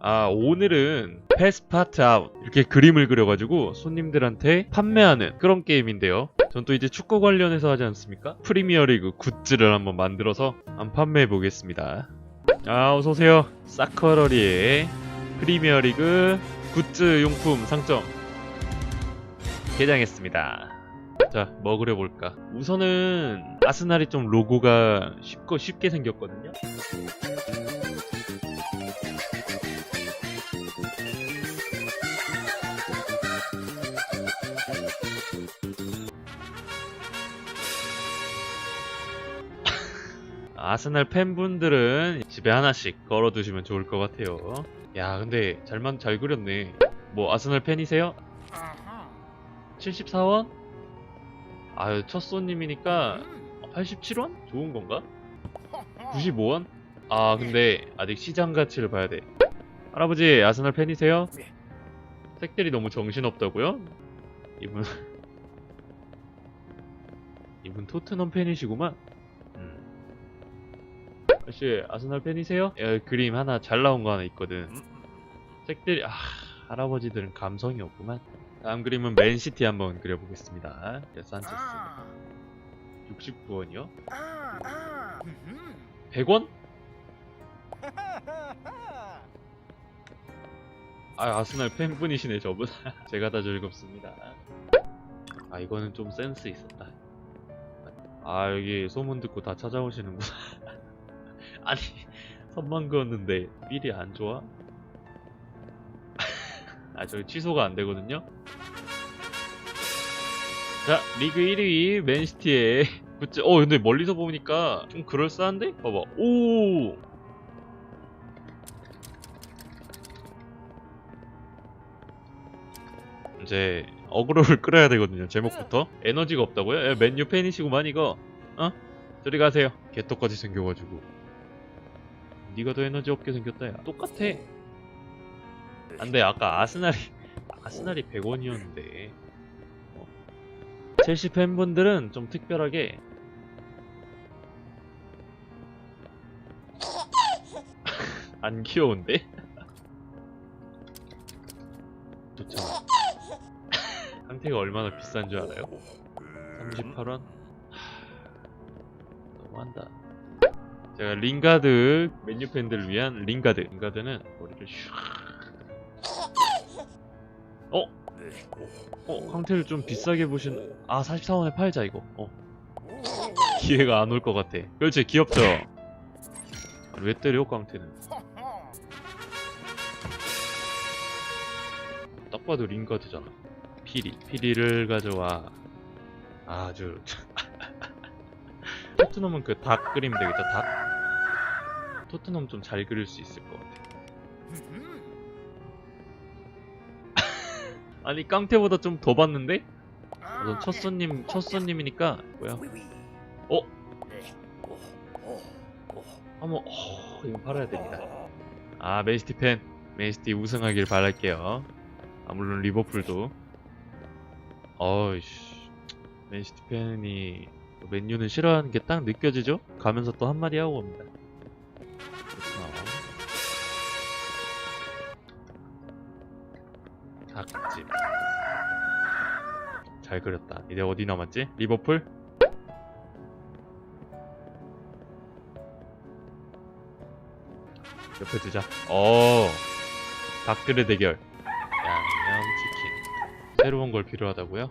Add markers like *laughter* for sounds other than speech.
아 오늘은 패스파트 아웃 이렇게 그림을 그려가지고 손님들한테 판매하는 그런 게임인데요 전 또 이제 축구 관련해서 하지 않습니까? 프리미어리그 굿즈를 한번 만들어서 한번 판매해 보겠습니다 아 어서오세요 사커러리의 프리미어리그 굿즈 용품 상점 개장했습니다 자, 뭐 그려볼까? 우선은 아스날이 좀 로고가 쉽고 쉽게 생겼거든요. 아스날 팬분들은 집에 하나씩 걸어두시면 좋을 것 같아요. 야, 근데 잘만 잘 그렸네. 뭐 아스날 팬이세요? 74원? 아유 첫 손님이니까 87원? 좋은 건가? 95원? 아 근데 아직 시장 가치를 봐야 돼 할아버지 아스날 팬이세요? 색들이 너무 정신없다고요? 이분 *laughs* 이분 토트넘 팬이시구만 음. 아저씨 아스날 팬이세요? 야, 그림 하나 잘 나온 거 하나 있거든 색들이 아 할아버지들은 감성이 없구만 다음 그림은 맨시티 한번 그려보겠습니다. 네, 산체스 69원이요? 100원? 아 아스날 팬분이시네 저분. *laughs* 제가 다 즐겁습니다. 아 이거는 좀 센스 있었다. 아 여기 소문 듣고 다 찾아오시는구나. 아니 선만 그었는데 미리 안 좋아? 아 저기 취소가 안 되거든요. 자 리그 1위 맨시티의 굿즈. 어 근데 멀리서 보니까 좀 그럴싸한데? 봐봐. 오. 이제 어그로를 *laughs* 끌어야 되거든요. 제목부터 에너지가 없다고요? 야, 맨유 팬이시구만 이거. 어? 저리 가세요. 개떡같이 생겨가지고. 네가 더 에너지 없게 생겼다 야. 똑같아. 안돼 아까 아스날이 아스날이 100원이었는데 어. 첼시 팬분들은 좀 특별하게 *laughs* 안 귀여운데? *laughs* 좋잖아 *laughs* 상태가 얼마나 비싼 줄 알아요? 38원? 너무한다 제가 링가드 메뉴 팬들을 위한 링가드 링가드는 머리를 슉 어? 어, 강태를 좀 비싸게 보신, 아, 44원에 팔자, 이거. 어. 기회가 안 올 것 같아. 그렇지, 귀엽죠? 왜 때려, 강태는? 딱 봐도 링가드잖아. 피리. 피리를 가져와. 아주. *laughs* 토트넘은 그 닭 그리면 되겠다, 닭. 토트넘 좀 잘 그릴 수 있을 것 같아. *laughs* 아니 깡태보다 좀 더 봤는데? 우선 첫 손님 첫 손님이니까 뭐야? 어? 한번 어, 이거 팔아야 됩니다. 아 맨시티 팬 맨시티 우승하길 바랄게요. 아 물론 리버풀도. 어이씨 맨시티 팬이 맨유는 싫어하는 게 딱 느껴지죠? 가면서 또 한마디 하고 옵니다. 그렇구나. 닭집 잘 그렸다 이제 어디 남았지? 리버풀? 옆에 두자 어 닭들의 대결 양념치킨 새로운 걸 필요하다고요?